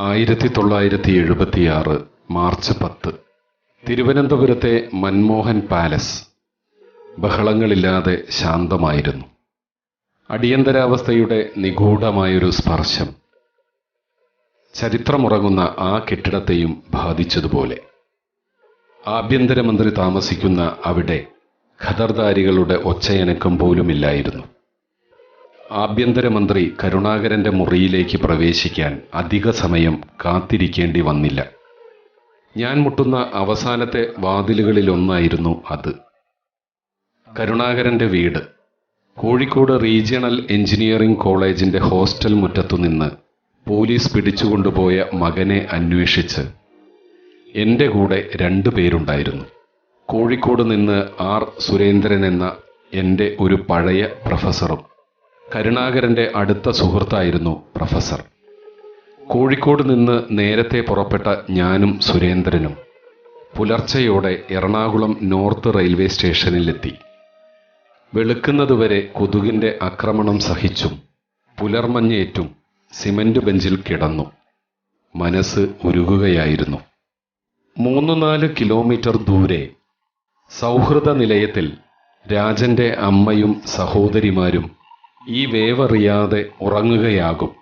ആയിരത്തി തൊള്ളായിരത്തി എഴുപത്തിയാറ് മാർച്ച് പത്ത്. തിരുവനന്തപുരത്തെ മൻമോഹൻ പാലസ് ബഹളങ്ങളില്ലാതെ ശാന്തമായിരുന്നു. അടിയന്തരാവസ്ഥയുടെ നിഗൂഢമായൊരു സ്പർശം. ചരിത്രമുറങ്ങുന്ന ആ കെട്ടിടത്തെയും ബാധിച്ചതുപോലെ. ആഭ്യന്തരമന്ത്രി താമസിക്കുന്ന അവിടെ ഖദർദാരികളുടെ ഒച്ചയനക്കം പോലുമില്ലായിരുന്നു. ആഭ്യന്തരമന്ത്രി കരുണാകരന്റെ മുറിയിലേക്ക് പ്രവേശിക്കാൻ അധിക സമയം കാത്തിരിക്കേണ്ടി വന്നില്ല. ഞാൻ മുട്ടുന്ന അവസാനത്തെ വാതിലുകളിലൊന്നായിരുന്നു അത്. കരുണാകരന്റെ വീട്. കോഴിക്കോട് റീജിയണൽ എഞ്ചിനീയറിംഗ് കോളേജിന്റെ ഹോസ്റ്റൽ മുറ്റത്തുനിന്ന് പോലീസ് പിടിച്ചുകൊണ്ടുപോയ മകനെ അന്വേഷിച്ച് എന്റെ കൂടെ രണ്ടു പേരുണ്ടായിരുന്നു. കോഴിക്കോട് നിന്ന് ആർ. സുരേന്ദ്രൻ എന്ന എന്റെ ഒരു പഴയ പ്രൊഫസറും കരുണാകരന്റെ അടുത്ത സുഹൃത്തായിരുന്നു പ്രൊഫസർ. കോഴിക്കോട് നിന്ന് നേരത്തെ പുറപ്പെട്ട ഞാനും സുരേന്ദ്രനും പുലർച്ചയോടെ എറണാകുളം നോർത്ത് റെയിൽവേ സ്റ്റേഷനിലെത്തി. വെളുക്കുന്നതുവരെ കൊതുകിന്റെ ആക്രമണം സഹിച്ചും പുലർമഞ്ഞേറ്റും സിമന്റ് ബെഞ്ചിൽ കിടന്നു. മനസ്സ് ഉരുകുകയായിരുന്നു. മൂന്ന് നാല് കിലോമീറ്റർ ദൂരെ സൗഹൃദ നിലയത്തിൽ രാജന്റെ അമ്മയും സഹോദരിമാരും ഈ വേവറിയാതെ ഉറങ്ങുകയാകും.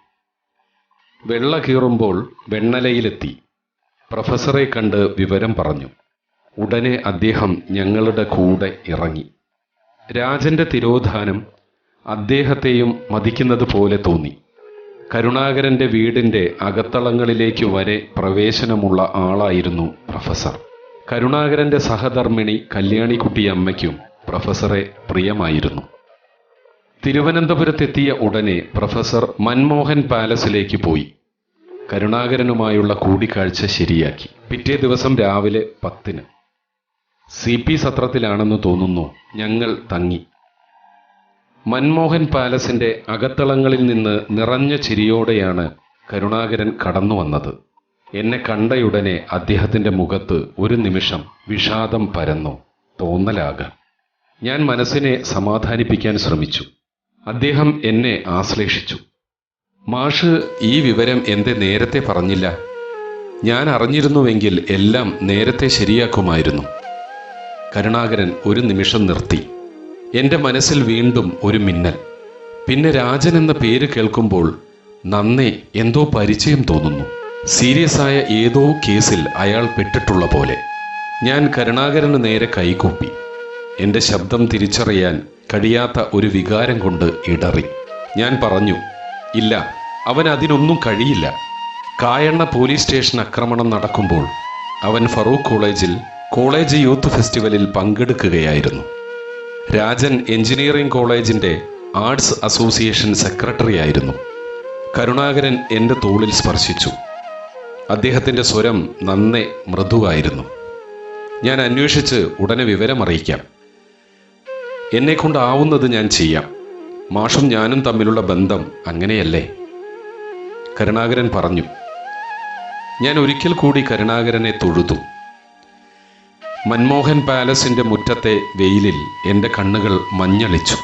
വെള്ള കീറുമ്പോൾ വെണ്ണലയിലെത്തി. പ്രൊഫസറെ കണ്ട് വിവരം പറഞ്ഞു. ഉടനെ അദ്ദേഹം ഞങ്ങളുടെ കൂടെ ഇറങ്ങി. രാജന്റെ തിരോധാനം അദ്ദേഹത്തെയും മതിക്കുന്നത് പോലെ തോന്നി. കരുണാകരന്റെ വീടിന്റെ അകത്തളങ്ങളിലേക്ക് വരെ പ്രവേശനമുള്ള ആളായിരുന്നു പ്രൊഫസർ. കരുണാകരന്റെ സഹധർമ്മിണി കല്യാണിക്കുട്ടിയമ്മയ്ക്കും പ്രൊഫസറെ പ്രിയമായിരുന്നു. തിരുവനന്തപുരത്തെത്തിയ ഉടനെ പ്രൊഫസർ മൻമോഹൻ പാലസിലേക്ക് പോയി. കരുണാകരനുമായുള്ള കൂടിക്കാഴ്ച ശരിയാക്കി. പിറ്റേ ദിവസം രാവിലെ പത്തിന്. സി പി സത്രത്തിലാണെന്ന് തോന്നുന്നു ഞങ്ങൾ തങ്ങി. മൻമോഹൻ പാലസിന്റെ അകത്തളങ്ങളിൽ നിന്ന് നിറഞ്ഞ ചിരിയോടെയാണ് കരുണാകരൻ കടന്നു വന്നത്. എന്നെ കണ്ടയുടനെ അദ്ദേഹത്തിന്റെ മുഖത്ത് ഒരു നിമിഷം വിഷാദം പരന്നു. തോന്നലാകാം. ഞാൻ മനസ്സിനെ സമാധാനിപ്പിക്കാൻ ശ്രമിച്ചു. അദ്ദേഹം എന്നെ ആശ്ലേഷിച്ചു. മാഷ് ഈ വിവരം എന്റെ നേരത്തെ പറഞ്ഞില്ല. ഞാൻ അറിഞ്ഞിരുന്നുവെങ്കിൽ എല്ലാം നേരത്തെ ശരിയാക്കുമായിരുന്നു. കരുണാകരൻ ഒരു നിമിഷം നിർത്തി. എന്റെ മനസ്സിൽ വീണ്ടും ഒരു മിന്നൽ. പിന്നെ രാജൻ എന്ന പേര് കേൾക്കുമ്പോൾ നന്നേ എന്തോ പരിചയം തോന്നുന്നു. സീരിയസ് ആയ ഏതോ കേസിൽ അയാൾ പെട്ടിട്ടുള്ള പോലെ. ഞാൻ കരുണാകരന് നേരെ കൈകൂപ്പി. എന്റെ ശബ്ദം തിരിച്ചറിയാൻ കഴിയാത്ത ഒരു വികാരം കൊണ്ട് ഇടറി. ഞാൻ പറഞ്ഞു ഇല്ല അവൻ അതിനൊന്നും കഴിയില്ല. കായണ്ണ പോലീസ് സ്റ്റേഷൻ ആക്രമണം നടക്കുമ്പോൾ അവൻ ഫറൂഖ് കോളേജിൽ കോളേജ് യൂത്ത് ഫെസ്റ്റിവലിൽ പങ്കെടുക്കുകയായിരുന്നു. രാജൻ എഞ്ചിനീയറിംഗ് കോളേജിന്റെ ആർട്സ് അസോസിയേഷൻ സെക്രട്ടറി ആയിരുന്നു. കരുണാകരൻ എന്റെ തോളിൽ സ്പർശിച്ചു. അദ്ദേഹത്തിന്റെ സ്വരം നന്നേ മൃദുവായിരുന്നു. ഞാൻ അന്വേഷിച്ച് ഉടനെ വിവരം അറിയിക്കാം എന്നെക്കൊണ്ടാവുന്നത് ഞാൻ ചെയ്യാം. മാഷും ഞാനും തമ്മിലുള്ള ബന്ധം അങ്ങനെയല്ലേ? കരുണാകരൻ പറഞ്ഞു. ഞാൻ ഒരിക്കൽ കൂടി കരുണാകരനെ തൊഴുതു. മൻമോഹൻ പാലസിന്റെ മുറ്റത്തെ വെയിലിൽ എന്റെ കണ്ണുകൾ മഞ്ഞളിച്ചു.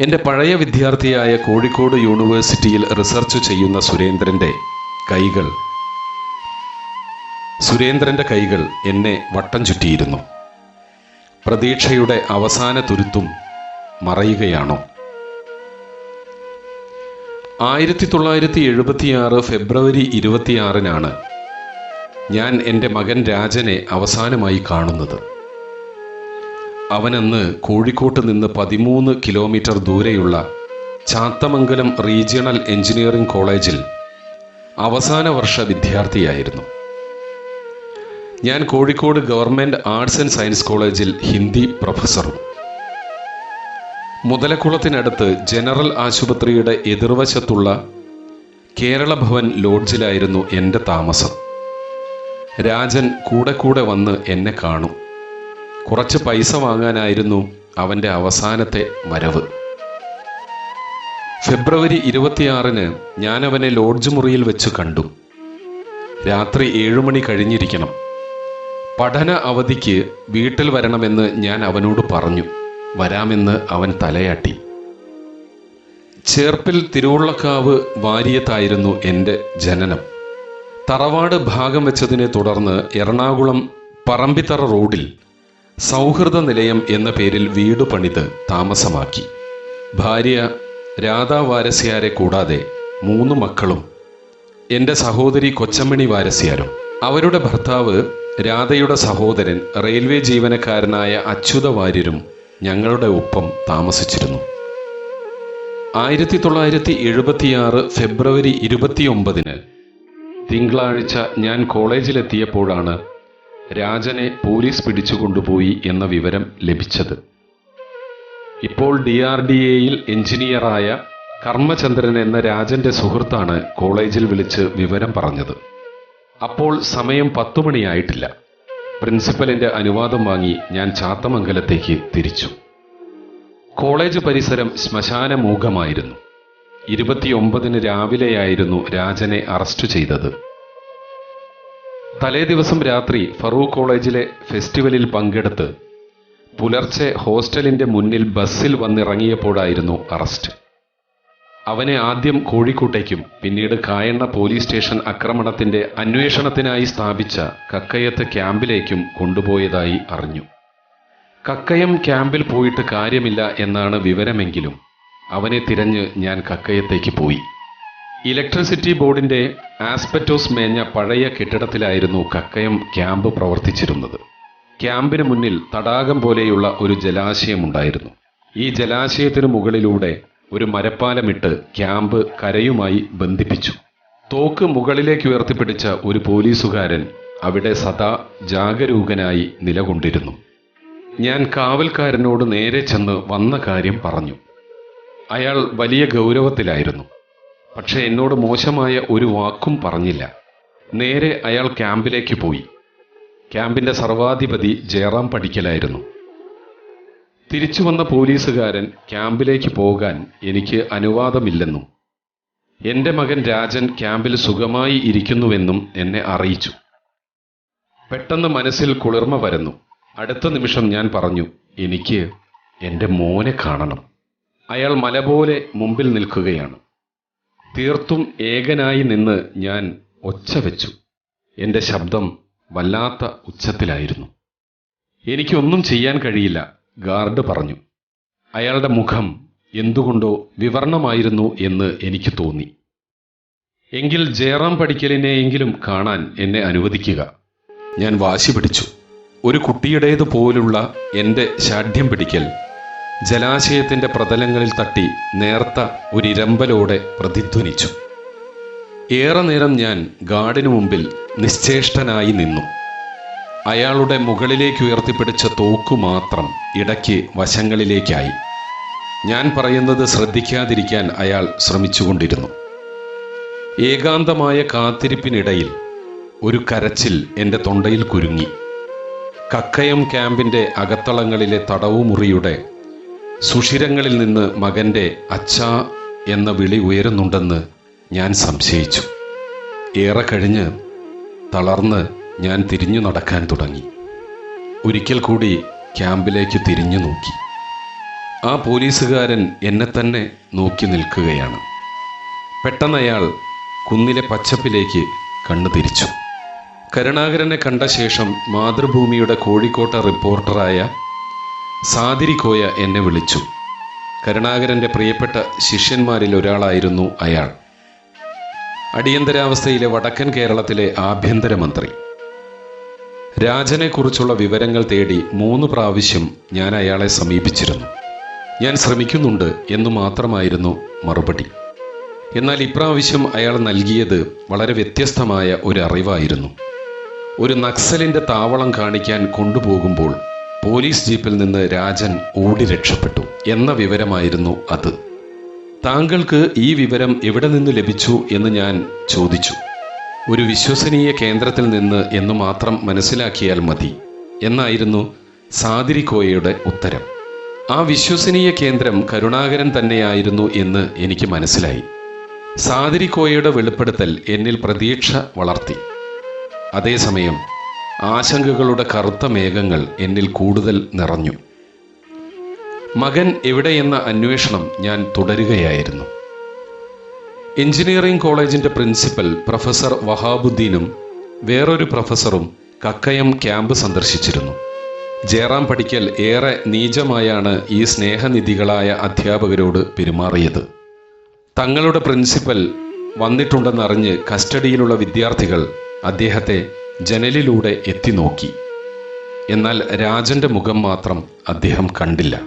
എന്റെ പഴയ വിദ്യാർത്ഥിയായ കോഴിക്കോട് യൂണിവേഴ്സിറ്റിയിൽ റിസർച്ച് ചെയ്യുന്ന സുരേന്ദ്രന്റെ കൈകൾ സുരേന്ദ്രന്റെ കൈകൾ എന്നെ വട്ടം ചുറ്റിയിരുന്നു. പ്രതീക്ഷയുടെ അവസാന തുരുത്തും മറയുകയാണോ? ആയിരത്തി തൊള്ളായിരത്തി എഴുപത്തിയാറ് ഫെബ്രുവരി ഇരുപത്തിയാറിനാണ് ഞാൻ എന്റെ മകൻ രാജനെ അവസാനമായി കാണുന്നത്. അവനന്ന് കോഴിക്കോട്ട് നിന്ന് പതിമൂന്ന് കിലോമീറ്റർ ദൂരെയുള്ള ചാത്തമംഗലം റീജിയണൽ എഞ്ചിനീയറിംഗ് കോളേജിൽ അവസാന വർഷ വിദ്യാർത്ഥിയായിരുന്നു. ഞാൻ Kozhikode government arts and science കോളേജിൽ ഹിന്ദി പ്രൊഫസറും. മുതലക്കുളത്തിനടുത്ത് ജനറൽ ആശുപത്രിയുടെ എതിർവശത്തുള്ള കേരള ഭവൻ ലോഡ്ജിലായിരുന്നു എന്റെ താമസം. രാജൻ കൂടെ കൂടെ വന്ന് എന്നെ കാണും. കുറച്ച് പൈസ വാങ്ങാനായിരുന്നു അവന്റെ അവസാനത്തെ വരവ്. ഫെബ്രുവരി ഇരുപത്തിയാറിന് ഞാൻ അവനെ ലോഡ്ജ് മുറിയിൽ വെച്ച് കണ്ടു. രാത്രി ഏഴുമണി കഴിഞ്ഞിരിക്കണം. പഠന അവധിക്ക് വീട്ടിൽ വരണമെന്ന് ഞാൻ അവനോട് പറഞ്ഞു. വരാമെന്ന് അവൻ തലയാട്ടി. ചേർപ്പിൽ തിരുവുള്ളക്കാവ് വാരിയത്തായിരുന്നു എന്റെ ജനനം. തറവാട് ഭാഗം വെച്ചതിനെ തുടർന്ന് എറണാകുളം പറമ്പിത്തറ റോഡിൽ സൗഹൃദ നിലയം എന്ന പേരിൽ വീട് പണിത് താമസമാക്കി. ഭാര്യ രാധാ വാരസ്യാരെ കൂടാതെ മൂന്ന് മക്കളും എന്റെ സഹോദരി കൊച്ചമ്മണി വാരസ്യാരും അവരുടെ ഭർത്താവ് രാധയുടെ സഹോദരൻ റെയിൽവേ ജീവനക്കാരനായ അച്യുത വാര്യരും ഞങ്ങളുടെ ഒപ്പം താമസിച്ചിരുന്നു. ആയിരത്തി തൊള്ളായിരത്തി എഴുപത്തിയാറ് ഫെബ്രുവരി ഇരുപത്തിയൊമ്പതിന് തിങ്കളാഴ്ച ഞാൻ കോളേജിലെത്തിയപ്പോഴാണ് രാജനെ പോലീസ് പിടിച്ചുകൊണ്ടുപോയി എന്ന വിവരം ലഭിച്ചത്. ഇപ്പോൾ ഡി ആർ ഡി എയിൽ എഞ്ചിനീയറായ കർമ്മചന്ദ്രൻ എന്ന രാജന്റെ സുഹൃത്താണ് കോളേജിൽ വിളിച്ച് വിവരം പറഞ്ഞത്. അപ്പോൾ സമയം പത്തു മണിയായിട്ടില്ല. പ്രിൻസിപ്പലിന്റെ അനുവാദം വാങ്ങി ഞാൻ ചാത്തമംഗലത്തേക്ക് തിരിച്ചു. കോളേജ് പരിസരം ശ്മശാനമൂഖമായിരുന്നു. ഇരുപത്തിയൊമ്പതിന് രാവിലെയായിരുന്നു രാജനെ അറസ്റ്റ് ചെയ്തത്. തലേ ദിവസം രാത്രി ഫറൂഖ് കോളേജിലെ ഫെസ്റ്റിവലിൽ പങ്കെടുത്ത് പുലർച്ചെ ഹോസ്റ്റലിന്റെ മുന്നിൽ ബസ്സിൽ വന്നിറങ്ങിയപ്പോഴായിരുന്നു അറസ്റ്റ്. അവനെ ആദ്യം കോഴിക്കോട്ടേക്കും പിന്നീട് കായണ്ണ പോലീസ് സ്റ്റേഷൻ ആക്രമണത്തിന്റെ അന്വേഷണത്തിനായി സ്ഥാപിച്ച കക്കയത്ത് ക്യാമ്പിലേക്കും കൊണ്ടുപോയതായി അറിഞ്ഞു. കക്കയം ക്യാമ്പിൽ പോയിട്ട് കാര്യമില്ല എന്നാണ് വിവരമെങ്കിലും അവനെ തിരഞ്ഞ് ഞാൻ കക്കയത്തേക്ക് പോയി. ഇലക്ട്രിസിറ്റി ബോർഡിന്റെ ആസ്പെറ്റോസ് മേഞ്ഞ പഴയ കെട്ടിടത്തിലായിരുന്നു കക്കയം ക്യാമ്പ് പ്രവർത്തിച്ചിരുന്നത്. ക്യാമ്പിന് മുന്നിൽ തടാകം പോലെയുള്ള ഒരു ജലാശയമുണ്ടായിരുന്നു. ഈ ജലാശയത്തിനു മുകളിലൂടെ ഒരു മരപ്പാലമിട്ട് ക്യാമ്പ് കരയുമായി ബന്ധിപ്പിച്ചു. തോക്ക് മുകളിലേക്ക് ഉയർത്തിപ്പിടിച്ച ഒരു പോലീസുകാരൻ അവിടെ സദാ ജാഗരൂകനായി നിലകൊണ്ടിരുന്നു. ഞാൻ കാവൽക്കാരനോട് നേരെ ചെന്ന് വന്ന കാര്യം പറഞ്ഞു. അയാൾ വലിയ ഗൗരവത്തിലായിരുന്നു. പക്ഷെ എന്നോട് മോശമായ ഒരു വാക്കും പറഞ്ഞില്ല. നേരെ അയാൾ ക്യാമ്പിലേക്ക് പോയി. ക്യാമ്പിന്റെ സർവാധിപതി ജയറാം പഠിക്കലായിരുന്നു. തിരിച്ചു വന്ന പോലീസുകാരൻ ക്യാമ്പിലേക്ക് പോകാൻ എനിക്ക് അനുവാദമില്ലെന്നും എന്റെ മകൻ രാജൻ ക്യാമ്പിൽ സുഖമായി ഇരിക്കുന്നുവെന്നും എന്നെ അറിയിച്ചു. പെട്ടെന്ന് മനസ്സിൽ കുളിർമ വരുന്നു അടുത്ത നിമിഷം ഞാൻ പറഞ്ഞു എനിക്ക് എന്റെ മോനെ കാണണം. അയാൾ മല പോലെ മുമ്പിൽ നിൽക്കുകയാണ്. തീർത്തും ഏകനായി നിന്ന് ഞാൻ ഒച്ച വെച്ചു. എന്റെ ശബ്ദം വല്ലാത്ത ഉച്ചത്തിലായിരുന്നു. എനിക്കൊന്നും ചെയ്യാൻ കഴിയില്ല. ഗാർഡ് പറഞ്ഞു. അയാളുടെ മുഖം എന്തുകൊണ്ടോ വിവരണമായിരുന്നു എന്ന് എനിക്ക് തോന്നി. എങ്കിൽ ജയറാം പഠിക്കലിനെയെങ്കിലും കാണാൻ എന്നെ അനുവദിക്കുക. ഞാൻ വാശി പിടിച്ചു. ഒരു കുട്ടിയുടേത് പോലുള്ള എന്റെ ശാഠ്യം പിടിക്കൽ. ജലാശയത്തിന്റെ പ്രതലങ്ങളിൽ തട്ടി നേർത്ത ഒരിരമ്പലോടെ പ്രതിധ്വനിച്ചു. ഏറെ നേരം ഞാൻ ഗാർഡിനു മുമ്പിൽ നിശ്ചേഷ്ടനായി നിന്നു. അയാളുടെ മുകളിലേക്ക് ഉയർത്തിപ്പിടിച്ച തോക്കു മാത്രം ഇടയ്ക്ക് വശങ്ങളിലേക്കായി. ഞാൻ പറയുന്നത് ശ്രദ്ധിക്കാതിരിക്കാൻ അയാൾ ശ്രമിച്ചുകൊണ്ടിരുന്നു. ഏകാന്തമായ കാത്തിരിപ്പിനിടയിൽ ഒരു കരച്ചിൽ എന്റെ തൊണ്ടയിൽ കുരുങ്ങി. കക്കയം ക്യാമ്പിന്റെ അകത്തളങ്ങളിലെ തടവുമുറിയുടെ സുഷിരങ്ങളിൽ നിന്ന് മകന്റെ അച്ഛാ എന്ന വിളി ഉയരുന്നുണ്ടെന്ന് ഞാൻ സംശയിച്ചു. ഏറെ കഴിഞ്ഞ് തളർന്ന് ഞാൻ തിരിഞ്ഞു നടക്കാൻ തുടങ്ങി. ഒരിക്കൽ കൂടി ക്യാമ്പിലേക്ക് തിരിഞ്ഞു നോക്കി. ആ പോലീസുകാരൻ എന്നെ തന്നെ നോക്കി നിൽക്കുകയാണ്. പെട്ടെന്ന് അയാൾ കുന്നിലെ പച്ചപ്പിലേക്ക് കണ്ണു തിരിച്ചു. കരുണാകരനെ കണ്ട ശേഷം മാതൃഭൂമിയുടെ കോഴിക്കോട്ട റിപ്പോർട്ടറായ സാതിരിക്കോയ എന്നെ വിളിച്ചു. കരുണാകരന്റെ പ്രിയപ്പെട്ട ശിഷ്യന്മാരിൽ ഒരാളായിരുന്നു അയാൾ. അടിയന്തരാവസ്ഥയിലെ വടക്കൻ കേരളത്തിലെ ആഭ്യന്തരമന്ത്രി. രാജനെക്കുറിച്ചുള്ള വിവരങ്ങൾ തേടി മൂന്ന് പ്രാവശ്യം ഞാൻ അയാളെ സമീപിച്ചിരുന്നു. ഞാൻ ശ്രമിക്കുന്നുണ്ട് എന്നു മാത്രമായിരുന്നു മറുപടി. എന്നാൽ ഇപ്രാവശ്യം അയാൾ നൽകിയത് വളരെ വ്യത്യസ്തമായ ഒരു അറിവായിരുന്നു. ഒരു നക്സലിന്റെ താവളം കാണിക്കാൻ കൊണ്ടുപോകുമ്പോൾ പോലീസ് ജീപ്പിൽ നിന്ന് രാജൻ ഓടി രക്ഷപ്പെട്ടു എന്ന വിവരമായിരുന്നു അത്. താങ്കൾക്ക് ഈ വിവരം എവിടെ നിന്ന് ലഭിച്ചു എന്ന് ഞാൻ ചോദിച്ചു. ഒരു വിശ്വസനീയ കേന്ദ്രത്തിൽ നിന്ന് എന്ന് മാത്രം മനസ്സിലാക്കിയാൽ മതി. എന്നായിരുന്നു സാതിരിക്കോയയുടെ ഉത്തരം. ആ വിശ്വസനീയ കേന്ദ്രം കരുണാകരൻ തന്നെയായിരുന്നു എന്ന് എനിക്ക് മനസ്സിലായി. സാതിരിക്കോയയുടെ വെളിപ്പെടുത്തൽ എന്നിൽ പ്രതീക്ഷ വളർത്തി. അതേസമയം ആശങ്കകളുടെ കറുത്ത മേഘങ്ങൾ എന്നിൽ കൂടുതൽ നിറഞ്ഞു. മകൻ എവിടെയെന്ന അന്വേഷണം ഞാൻ തുടരുകയായിരുന്നു. എഞ്ചിനീയറിംഗ് കോളേജിന്റെ പ്രിൻസിപ്പൽ പ്രൊഫസർ വഹാബുദ്ദീനും വേറൊരു പ്രൊഫസറും കക്കയം ക്യാമ്പ് സന്ദർശിച്ചിരുന്നു. ജയറാം പഠിക്കൽ ഏറെ നീചമായാണ് ഈ സ്നേഹനിധികളായ അധ്യാപകരോട് പെരുമാറിയത്. തങ്ങളുടെ പ്രിൻസിപ്പൽ വന്നിട്ടുണ്ടെന്നറിഞ്ഞ് കസ്റ്റഡിയിലുള്ള വിദ്യാർത്ഥികൾ അദ്ദേഹത്തെ ജനലിലൂടെ എത്തി നോക്കി എന്നാൽ രാജന്റെ മുഖം മാത്രം അദ്ദേഹം കണ്ടില്ല.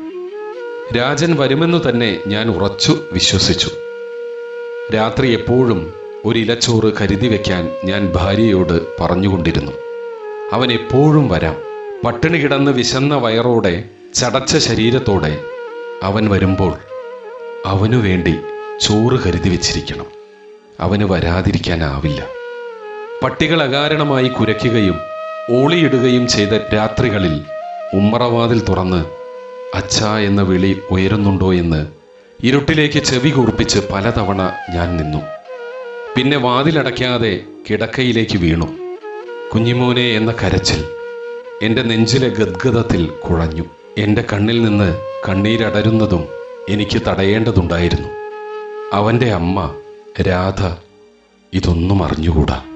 രാജൻ വരുമെന്നു തന്നെ ഞാൻ ഉറച്ചു വിശ്വസിച്ചു. രാത്രി എപ്പോഴും ഒരു ഇലച്ചോറ് കരുതി വയ്ക്കാൻ ഞാൻ ഭാര്യയോട് പറഞ്ഞുകൊണ്ടിരുന്നു. അവൻ എപ്പോഴും വരാം. പട്ടിണി കിടന്ന് വിശന്ന വയറോടെ ചടച്ച ശരീരത്തോടെ അവൻ വരുമ്പോൾ അവനു വേണ്ടി ചോറ് കരുതി വെച്ചിരിക്കണം. അവന് വരാതിരിക്കാനാവില്ല. പട്ടികൾ അകാരണമായി കുരയ്ക്കുകയും ഓളിയിടുകയും ചെയ്ത രാത്രികളിൽ ഉമ്മറവാതിൽ തുറന്ന് അച്ഛ എന്ന വിളി ഉയരുന്നുണ്ടോ എന്ന് ഇരുട്ടിലേക്ക് ചെവി കൂർപ്പിച്ച് പലതവണ ഞാൻ നിന്നു. പിന്നെ വാതിലടയ്ക്കാതെ കിടക്കയിലേക്ക് വീണു. കുഞ്ഞിമോനെ എന്ന കരച്ചിൽ എന്റെ നെഞ്ചിലെ ഗദ്ഗതത്തിൽ കുഴഞ്ഞു. എന്റെ കണ്ണിൽ നിന്ന് കണ്ണീരടരുന്നതും എനിക്ക് തടയേണ്ടതുണ്ടായിരുന്നു. അവന്റെ അമ്മ രാധ ഇതൊന്നും അറിഞ്ഞുകൂടാ.